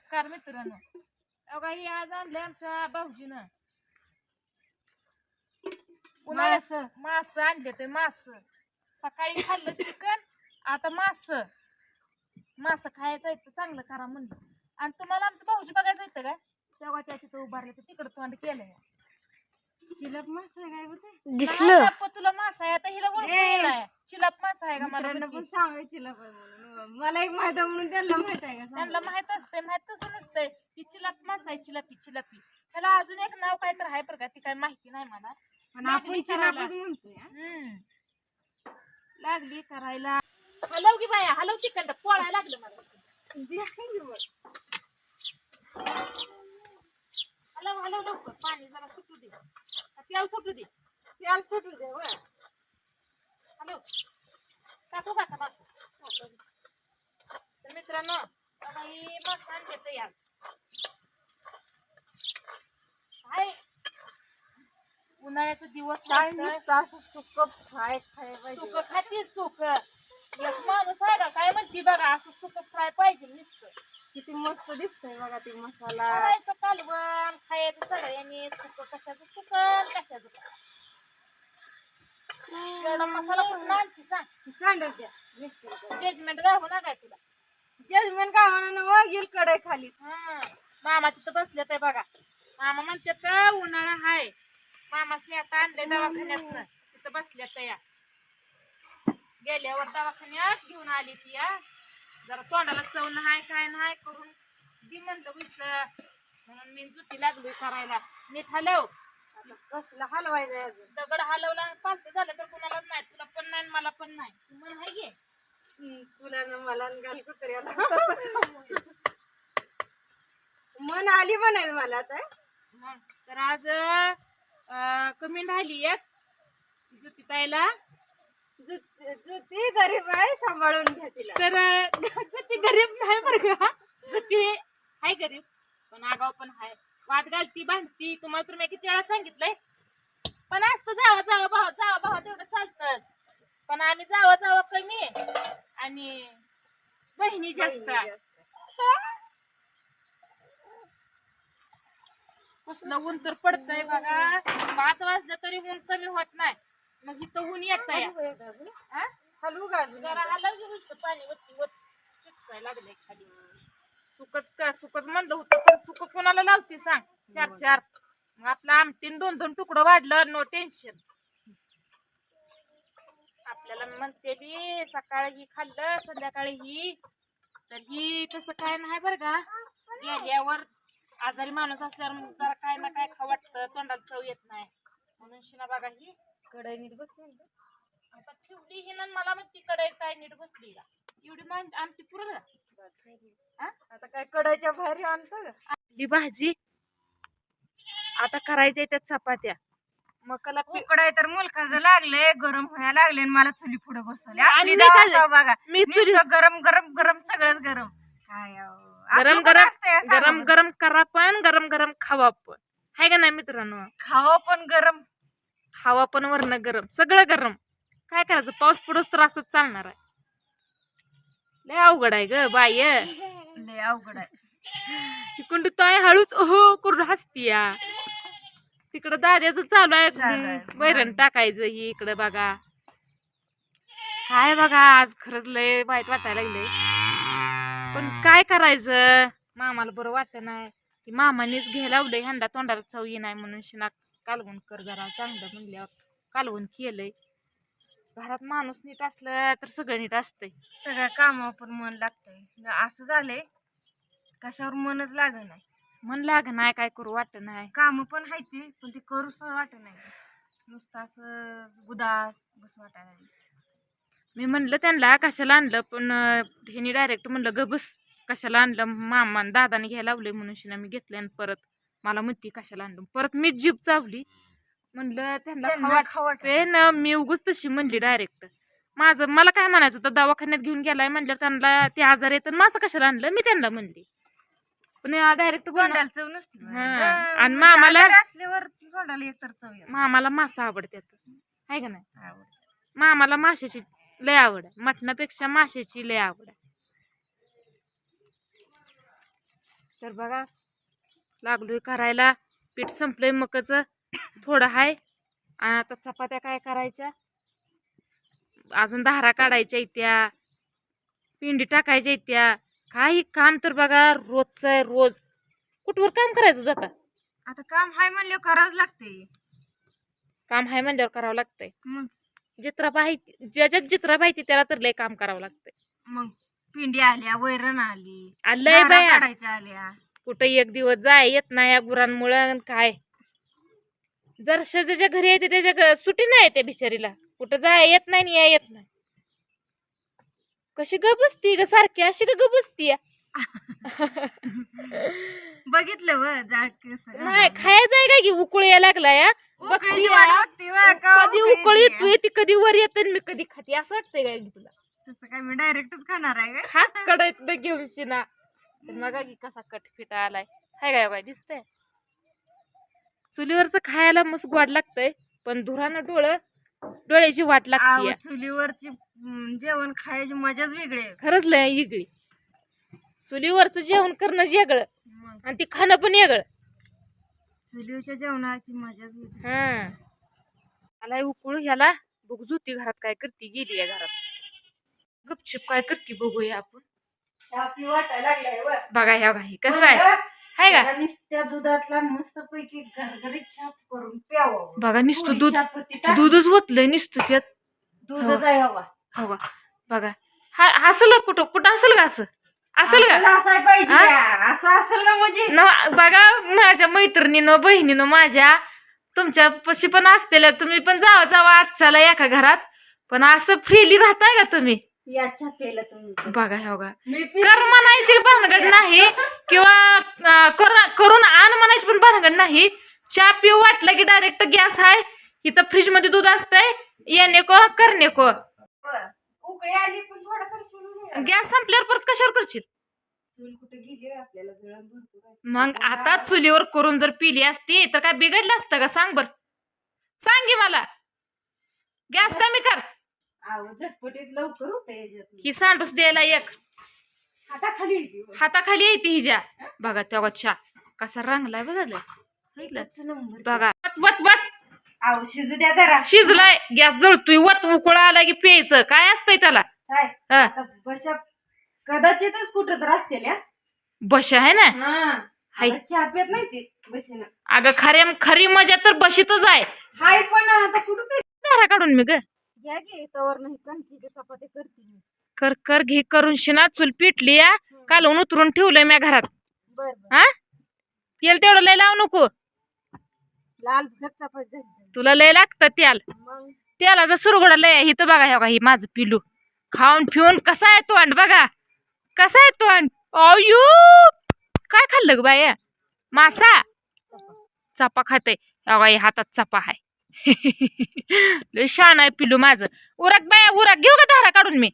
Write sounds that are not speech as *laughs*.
नमस्कार मित्रांनो. अगं ही आज आणले आमच्या भाऊजीनं. उन्हाळ्यात मास आणले ते मास. सकाळी खाल्लं चिकन आता मास. मास खायचं आहे तर चांगलं करा म्हणलं. आणि तुम्हाला आमचं भाऊजी बघायचं येतं का तेव्हा त्या तिथं उभारले तर तिकडं तोंड केलंय. चिलप मास आहे काय बोलते दिसलं. तुला मास आहे? आता हिला ओळख चिलप मास आहे का मला मित्रांना पण की. सांगायची म्हणून. मला एक माहिती आहे म्हणून त्यांना माहीत आहे का सांग. त्यांना माहीत असते माहीत कसं नसतंय. की चिलप मास आहे चिलपी चिलपी त्याला अजून एक नाव काय तर आहे बरं का? ती काय माहिती नाही मला. पण आपण लागली चिलापच करायला. म्हणतोय हा. हम्म. लागली करायला. हलव की बाया हलव तिकडं. पोळायला लागलं मला. दे आहे की बघ. हलव हलव लवकर. पाणी जरा सुटू दे का तेल सुटू दे त्याला सुटू दे. हॅलो टाकू का बस तर मित्रांनो आता ही बस आणते यार काय उन्हाळ्याचा दिवस काय सुकं फ्राय खाय सुक खाते सुक एक माणूस आहे का काय म्हणते बघा असं सुक फ्राय पाहिजे नुसतं किती मस्त दिसतंय बघा ते मसाला. करायचं कालवण खायचं सगळ्यांनी. सुक कशाचं सुकन कशाचं काय. एवढा मसाला कुठून आणते सांग. सांडत द्या. मिक्सर जजमेंट दाखवू नका तुला. जजमेंट का म्हणून मग गेल कढई खाली. हा. मामा तिथं बसले ते बघा. मामा म्हणते तर उन्हाळा हाय. मामासने आता आणले दवाखान्यात तिथं बसले या. गेल्यावर दवाखान्यात घेऊन आली ती या जरा तोंडाला चव नाही काय नाही करून. दि म्हणलं विस म्हणून मी जुती लागली करायला. नीट हलव. कसलं हलवायचं दगड हलवला आणि पालते झालं तर कुणाला नाही तुला पण नाही आणि मला पण नाही. तू म्हण हाय घे तुला ना मला न कुत्र्याला *laughs* मन आली म्हणायचं मला आता. मग तर आज कमी राहिली एक जुती ताईला. जुती गरीब आहे सांभाळून घ्या तिला. तर जुती गरीब नाही बरं का? जुती हाय गरीब पण आगाव पण हाय वाद घालती भांडती. तुम्हाला तर मी किती वेळा सांगितलंय. पण असतं जावं जावं भाव जावं भाव तेवढं चालतंच पण आम्ही जावं जावं कमी आणि बहिणी जास्त कसलं ऊन तर पडतंय बघा. पाच वाजलं तरी ऊन कमी होत नाही. मग इथं ऊन येत हा? हलवू अजून? जरा हलव की नुसतं पाणी वरती वर चिटकाय लागलंय खाली. सुकच का सुकच म्हणलं होतं पण सुक कोणाला लावते सांग? चार चार. मग आपलं आमटीन दोन दोन तुकडं वाढलं नो टेन्शन आपल्याला म्हणते बी सकाळी ही खाल्लं संध्याकाळी ही. तर ही तसं काय नाही बरं का. गेल्यावर आजारी माणूस असल्यावर जरा काय ना काय खाऊ वाटतं तोंडाला चव येत नाही. म्हणून शिना बघा ही कढई नीट बसली. आता ठेवली ही ना मला मग तिकडे काय नीट बसली का? एवढी मान आमची पुरं आता काय कढईच्या बाहेर आणतं भाजी. आता करायच्या त्यात चपात्या. मकाला उकडाय तर मुलखाचं लागले गरम व्हायला लागले आणि मला चुली पुढे बसवले. आणि बघा. मी चुली- गरम गरम गरम सगळंच गरम. काय गरम गरम गरम? गरम करा पण गरम गरम खावा पण. हाय का नाही मित्रांनो? खावं पण गरम. हवा पण वरण गरम सगळं गरम. काय करायचं? पाऊस पडूस तर असंच चालणार आहे. लय अवघड आहे ग बाय लय अवघड आहे. तिकडून ताय हळूच हो करून हसती या. तिकडं दाद्याचं चालू आहे. आहे. वैरण टाकायचं ही इकडं बघा. काय बघा आज खरंच लय वाईट वाटायला लागलंय. पण काय करायचं? मामाला बरं वाटत नाही. मामानेच घ्यायला लावलंय ह्यांना तोंडाला चव ये नाही म्हणून शिना कालवण कर जरा चांगलं म्हणल्यावर कालवण केलंय. घरात माणूस नीट असलं तर सगळं नीट असतंय. सगळ्या कामावर पण मन लागतंय. असं झालंय कशावर मनच लाग नाही मन लाग नाही काय करू वाटत नाही. काम पण हाय ते पण ते करूच वाटत नाही. नुसतं असं उदास बस वाटायला लागलं. मी म्हणलं त्यांना कशाला आणलं पण अं, ह्यानी डायरेक्ट म्हणलं ग बस कशाला आणलं? मामा आणि दादाने घ्यायला लावलंय म्हणून शिना मी घेतलं आणि परत मला म्हणती कशाला आणलं? परत मी जीप चावली. म्हणलं त्यांना त्यांना खाऊ खाऊ वाटत वाटतंय ना मी उगच तशी म्हणली डायरेक्ट माझं मला काय म्हणायचं होतं दवाखान्यात घेऊन गेलाय म्हणल्यावर त्यांना ते आजार येतं माझं कशाला आणलं? मी त्यांना म्हणली. पण डायरेक्ट चव नसते आणि मामाला- असल्यावर एकतर चव. मामाला मासा आवडतात. आहे का नाही. मामाला माशाची लय आवड मटणापेक्षा माशाची लय आवड तर बघा लागलोय करायला. पीठ संपलंय मकाचं. थोडं हाय. आणि आता चपात्या काय करायच्या? अजून धारा काढायच्या इत्या. पिंडी टाकायच्या इत्या. काही काम तर बघा रोजचं आहे रोज. कुठवर काम करायचं जाता आता? काम हाय म्हणलं करावंच लागते काम हाय म्हणल्यावर करावं लागतंय. मग? जित्रा पाहिजे ज्याच्यात जित्रा पाहिजे त्याला तर लय काम करावं लागतंय. मग? पिंडी आल्या वैरण आली. आलंय बाया. काढायच्या आल्या. कुठं एक दिवस जाय येत नाही या गुरांमुळं काय? जर ज्याच्या घरी येते त्याच्या सुटी नाही त्या बिचारीला. कुठं जाय येत नाही या येत नाही. कशी ग बसती ग सारखी अशी ग बसती *laughs* बघितलं व नाही आहे काय की उकळी यायला लागला या? या. का कधी उकळी येते? ती. कधी वर येते मी कधी खाते असं वाटतंय काय की तुला? तसं काय मी डायरेक्टच खाणार आहे काय खात कडत घेऊन शिना तर मग की कसा कटफिटा आलाय. हाय काय बाय दिसतंय? चुलीवरच खायला मस्त गोड लागतंय पण धुरानं डोळं डोळ्याची वाट लागते चुलीवरची जेवण खायची मजाच वेगळी. खरंच लय वेगळी. चुलीवरचं जेवण करणं वेगळं आणि ते खाणं पण वेगळं. चुलीवरच्या जेवणाची मजाच वेगळी. हा आलाय उकळू ह्याला. बघू जुती घरात काय करते गेली या घरात. गपचूप काय करते बघूया आपण. बघा ह्या काही कसं आहे? हाय का? नुसत्या दुधातला मस्त पैकी घरगरीत छाप करून प्यावं. बघा नुसतं दूध. दूधच ओतलंय नुसतं त्यात. दूधच आहे हवा. हो का? बघा. हा असलं कुठं? कुठं असेल का असं? असेल का? असं हा? असेल का म्हणजे? न बघा माझ्या मैत्रिणीनं बहिणीनं माझ्या तुमच्या पशी पण असतेल्या. तुम्ही पण जावा जावा आजच्याला एका घरात. पण असं फ्रीली राहताय का तुम्ही? याच्या पेला तुम्ही बघा हे बघा. मी पी- कर म्हणायची भानगड नाही किंवा अं, करा- करून आण म्हणायची पण भानगड नाही. चहा पिऊ वाटलं की डायरेक्ट गॅस आहे. इथं फ्रीजमध्ये दूध असतंय. येणे को करणे को बरं. उकळी आली पण थोडा तर सोडून गॅस संपल्यावर परत कशावर करशील? चूल कुठे गेली आपल्याला जळण भरपूर आहे. मग आता चुलीवर करून जर पिली असती तर काय बिघडलं असतं का? सांग बर. सांग की मला. गॅस कमी कर. आव झटपटीत लवकर होते याच्यात ही सांडूस द्यायला एक. हाताखाली येते व. हाताखाली येते हिच्या बघा तेव्हा चहा कसा रंगलाय बघा लय. बघितलं? एकच नंबर बघा. वत वत शिजू द्या जरा. शिजलाय. गॅस जळतोय. वत उकळा आला की प्यायचं. काय असतंय त्याला? काय? हा, आता बशा कदाचितच कुठं तर असतील. बशा आहे ना? हा. हाय. आता चहा पेत नाही ते बशीनं. अगं खरे खरी मजा तर बशीतच आहे. हाय पण आता कुठं धारा काढून मी ग. घ्या की तवर नाही कणकीची चपाती करते मी. कर कर घे करून शिना चूल पिटली या कालवून उतरून ठेवलंय म्या घरात. बर बर. हा? तेल तेवढं लय लावू नको. लाल भडक चपाती झाली तुला लय लागतं तेल. मग? तेलाचा सुरगोडा लय हिथं बघा हे बघा ही माझं पिलू खाऊन पिऊन कसा आहे तोंड बघा. कसा आहे तोंड अयो काय खाल्लं ग बाया मासा? चपा. खाते हे हातात चपा आहे लय शान आहे पिलू माझं. उरक बाया उरक. घेऊ का धारा काढून मी?